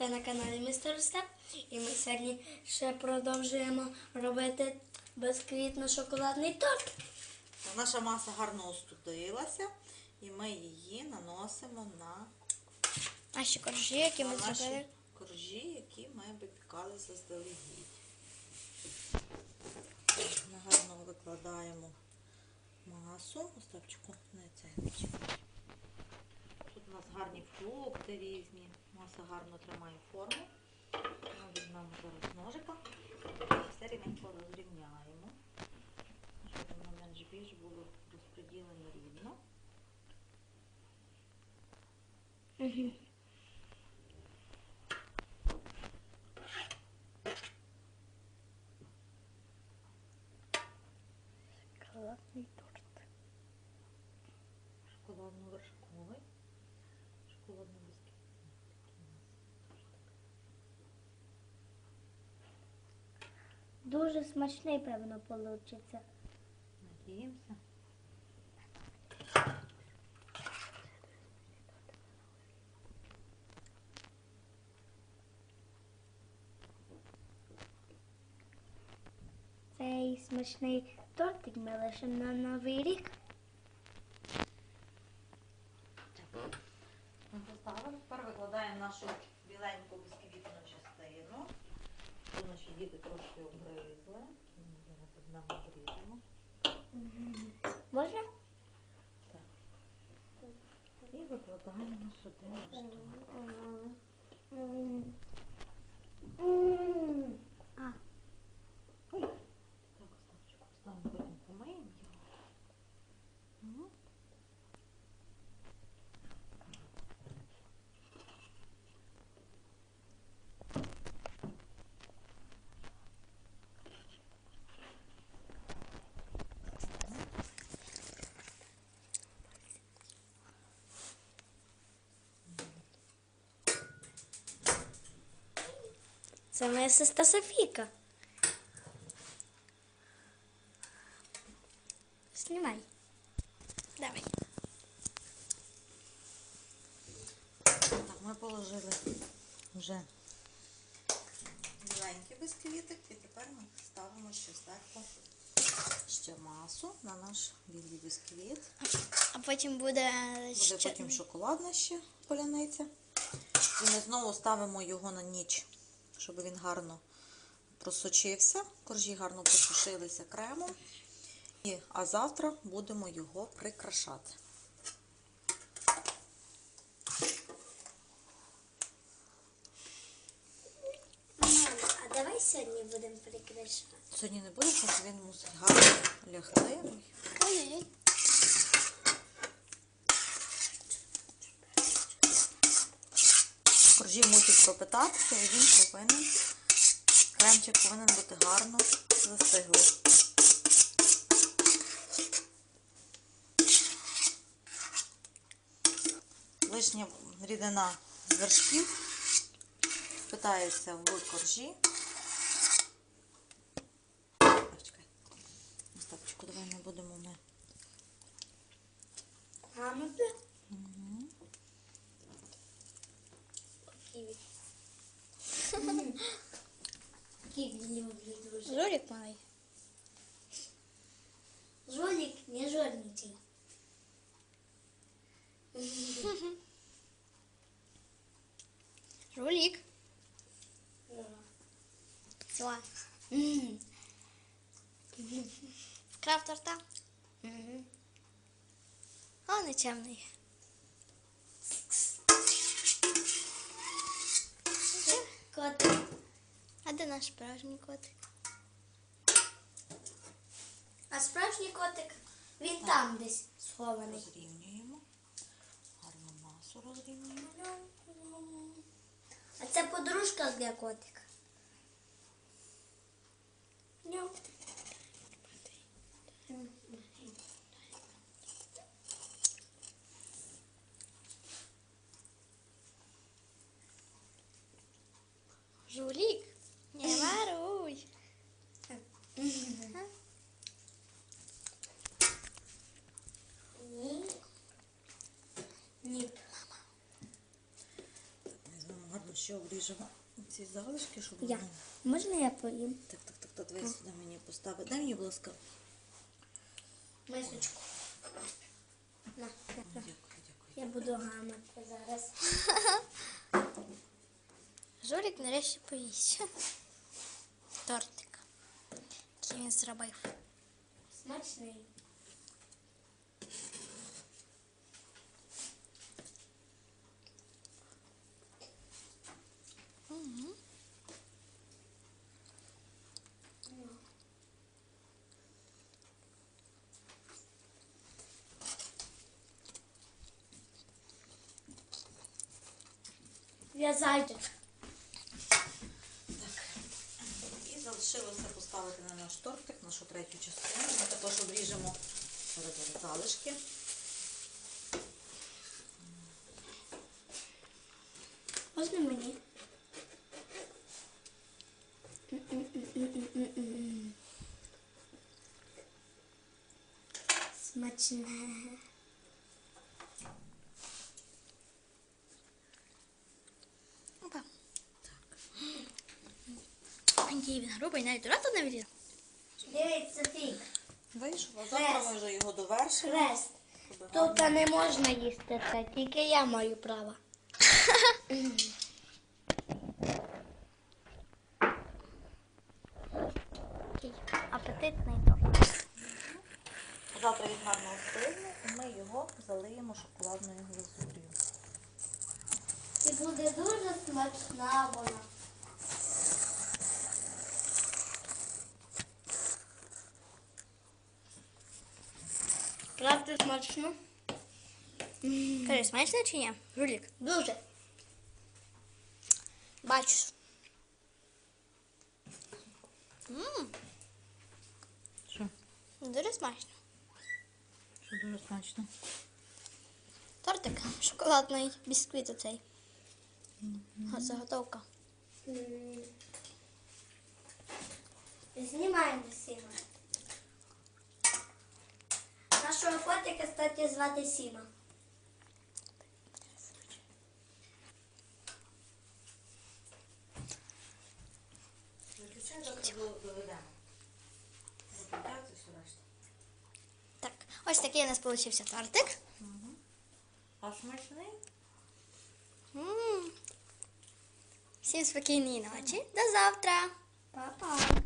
Ви на каналі Містер Степ. І ми сьогодні ще продовжуємо робити безквітно-шоколадний торт. Наша маса гарно остудилася, і ми її наносимо на, Наші коржі, які на ми наші зробили. коржі, які ми випікали заздалегідь. Ми гарно викладаємо масу. Остапчику, не цей у нас гарні фрукти різні. Маса гарно тримає форму. Ми візьмемо зараз ножика. Все рівненько розрівняємо, щоб воно менш більш було розподілено рівно. Шоколадний торт. Дуже смачний, певно, вийде. Надіємося. Цей смачний тортик ми лишимо на новий рік. Ми поставили. Тепер викладаємо нашу біленьку бісквітну частину. Тут наші діти трошки обгризли. Ми зараз одному обріжемо. Можна? Так. І викладаємо сюди. ось тут. А, Так, Остапчику, ставимо потім помиємо його. Мгм. Це моя сестра Софійка. Знімай. Давай. Так, ми положили вже біленький бісквітик і тепер ми ставимо ще зверху ще масу на наш білий бісквіт. А потім буде, Буде ще... потім шоколадна ще поляниця. І ми знову ставимо його на ніч, щоб він гарно просочився, коржі гарно просушилися кремом. І, а завтра будемо його прикрашати. Мама, а давай сьогодні будемо прикрашати. Сьогодні не буде, тому що він мусить гарно лягти. Ой-ой-ой. Коржі мусить пропитатися, і він повинен, кремчик повинен бути гарно застиглий. Лишня рідина з вершків впитається в коржі. Жорик малий. Жолик не жорничай. Жулик. Все. Крафт торта. О, нечемний. Котик. А де наш справжній котик? А справжній котик? Він там десь схований. Розрівнюємо. Гарну масу розрівнюємо. А це подружка для котика. Ням. Жулик, не воруй. Ні. Візьмемо гарно ще обріжемо ці залишки, щоб Я. вони- Можна я поїм? Так, так, так, так, давай сюди мені поставити. Дай мені, будь ласка. Мисочку. На, на, на. Дякую, дякую. Я буду гамати зараз. Жорик нарешті поїсть. Тортик. Який він зробив. Смачний. Я. І залишилося поставити на наш тортик, нашу третю частину. Ми також обріжемо залишки. Можна мені? Смачне. Опа. Який він грубий, навіть роту не відрізав. Дивіться фік. Вийшло. Завтра ми вже його довершимо. Хрест. Тут не можна їсти це, тільки я маю право. Такий апетитний торт. Завтра він гарно остигне і ми його залиємо шоколадною глазур'ю. І буде дуже смачна вона. Правда смачно? Скажи, смачно чи ні? Жулік. Дуже. Бачиш. Ммм, Що? дуже смачно. Що дуже смачно. Тортик шоколадний бісквіт оцей. Заготовка. Знімаємо Сіма. Котика, кстати, звати Сіма. Так, ось такий у нас получився тортик. А смачний? М. Всім спокійної ночі. До завтра. Па-па.